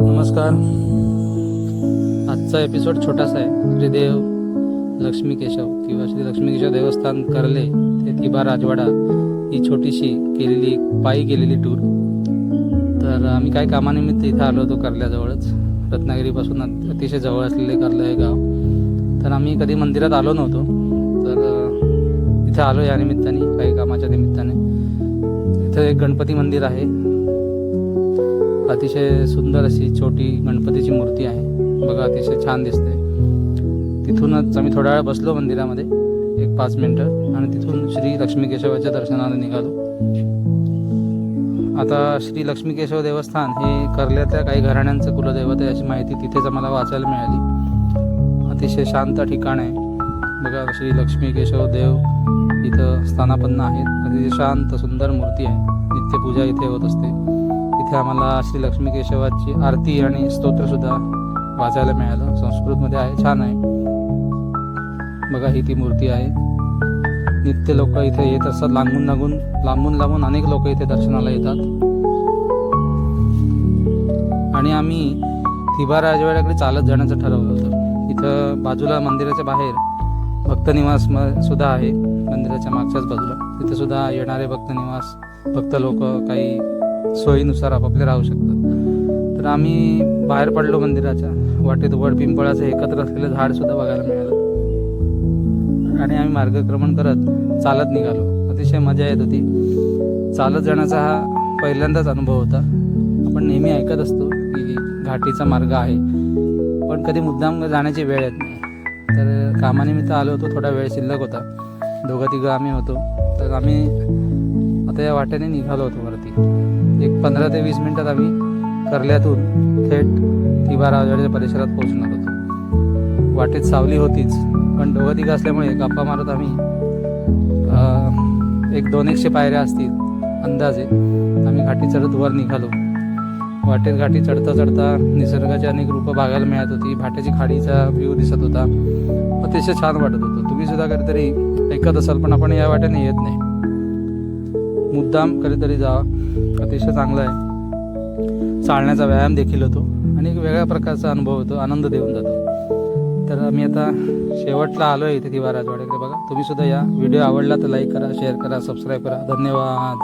नमस्कार. आजचा एपिसोड छोटासा आहे. श्रीदेव लक्ष्मी केशव किंवा श्री लक्ष्मी केशव देवस्थान करले ते तिबा राजवाडा ही छोटीशी केलेली पायी केलेली टूर तर आम्ही काय कामानिमित्त इथं आलो होतो कर्ल्याजवळच. रत्नागिरीपासून अतिशय जवळ असलेले कर्ले हे गाव. तर आम्ही कधी मंदिरात आलो नव्हतो. तर इथं आलो या निमित्ताने काही कामाच्या निमित्ताने. इथं एक गणपती मंदिर आहे. अतिशय सुंदर अशी छोटी गणपतीची मूर्ती आहे. बघा अतिशय छान दिसते तिथूनच आम्ही थोडा वेळ बसलो मंदिरामध्ये एक पाच मिनटं आणि तिथून श्री लक्ष्मी केशवाच्या दर्शनाला निघालो. आता श्री लक्ष्मी केशव देवस्थान हे कर्ल्यातल्या काही घराण्यांचं कुलदैवत आहे अशी माहिती तिथेच आम्हाला वाचायला मिळाली. अतिशय शांत ठिकाण आहे. बघा श्री लक्ष्मी केशव देव इथं स्थानापन्न आहेत. अतिशय शांत सुंदर मूर्ती आहे. नित्यपूजा इथे होत असते. इथे आम्हाला श्री लक्ष्मी केशवाची आरती आणि स्तोत्रसुद्धा वाचायला मिळालं. संस्कृतमध्ये आहे छान आहे. बघा ही ती मूर्ती आहे. नित्य लोक इथे येत असतात लांबून लागून लांबून लांबून अनेक लोक इथे दर्शनाला येतात. आणि आम्ही तिबा राजवाड्याकडे चालत जाण्याचं ठरवलं होतं. इथं बाजूला मंदिराच्या बाहेर भक्तनिवास सुद्धा आहे. मंदिराच्या मागच्याच बाजूला. तिथे सुद्धा येणारे भक्तनिवास भक्त लोक काही सोयीनुसार आपापले राहू शकतात. तर आम्ही बाहेर पडलो मंदिराच्या वाटेत. वड पिंपळाचं एकत्र असलेलं झाड सुद्धा बघायला मिळालं. आणि आम्ही मार्गक्रमण करत चालत निघालो. अतिशय मजा येत होती. चालत जाण्याचा हा पहिल्यांदाच अनुभव होता. आपण नेहमी ऐकत असतो की घाटीचा मार्ग आहे. पण कधी मुद्दाम जाण्याची वेळ येत नाही. तर कामानिमित्त आलो होतो. थोडा वेळ शिल्लक होता. दोघं तिघं आम्ही होतो. तर आम्ही आता या वाट्याने निघालो होतो वरती. एक पंधरा ते वीस मिनिटात आम्ही कर्ल्यातून थेट तिबा राजवाड्याच्या परिसरात पोहोचणार होतो. वाटेत सावली होतीच पण दोघं तिघं असल्यामुळे गप्पा मारत आम्ही एक दोन एकशे पायऱ्या असतील अंदाजे आम्ही घाटी चढत वर निघालो. वाटेत घाटी चढता चढता निसर्गाची अनेक रूपं बघायला मिळत होती. भाट्याची खाडीचा व्ह्यू दिसत होता. अतिशय छान वाटत होतं. तुम्ही सुद्धा कधीतरी ऐकत असाल पण आपण या वाटेने येत नाही. मुद्दाम कधीतरी जा. अतिशय चांगला आहे. चालण्याचा व्यायाम देखील होतो आणि एक वेगळ्या प्रकारचा अनुभव होतो आनंद देऊन जातो. तर मी आता शेवटला आलो आहे इथे तिवा राजवाड्याकडे बघा. तुम्ही सुद्धा या. व्हिडिओ आवडला तर लाईक करा शेअर करा सबस्क्राईब करा. धन्यवाद.